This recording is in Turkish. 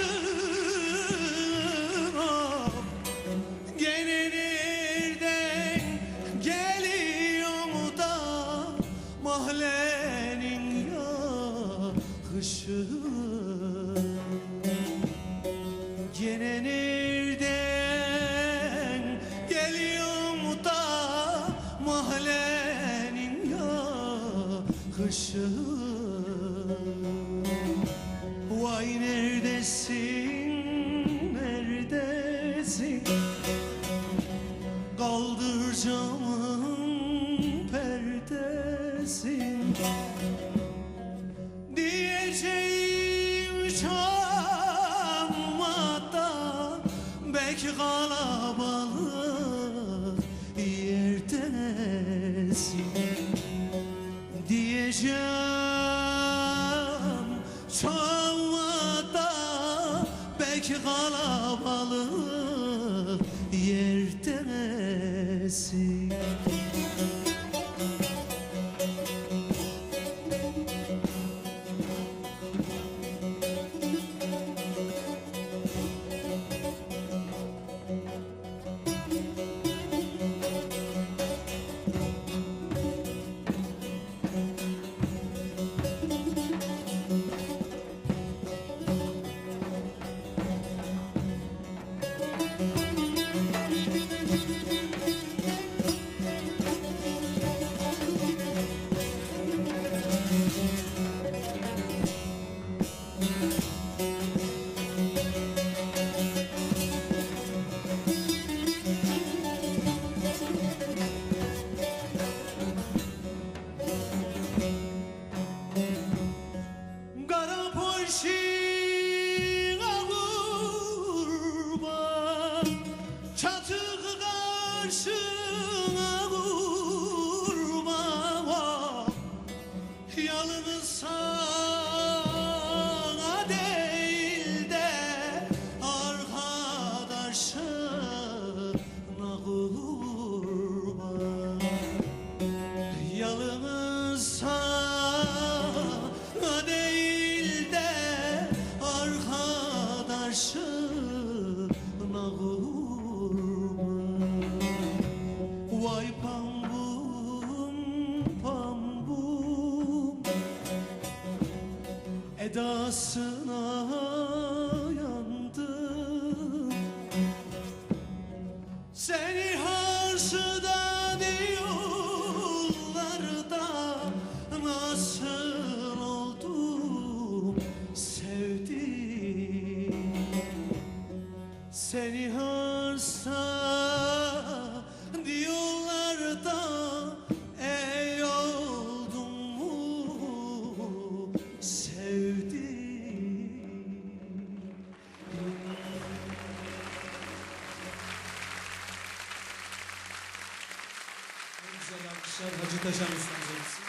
başına geliyor mu da Mahallenin yakışı? Gelenirden geliyor mu da Mahallenin yakışı? Belki kalabalık yerdesin. Diyeceğim çamada Belki kalabalık 싱하고 울바 자주 그갈 수 Edasına yandım. Seni harsıda yollarda nasıl oldum sevdim. Seni harsa Hacı Taşan ustamız.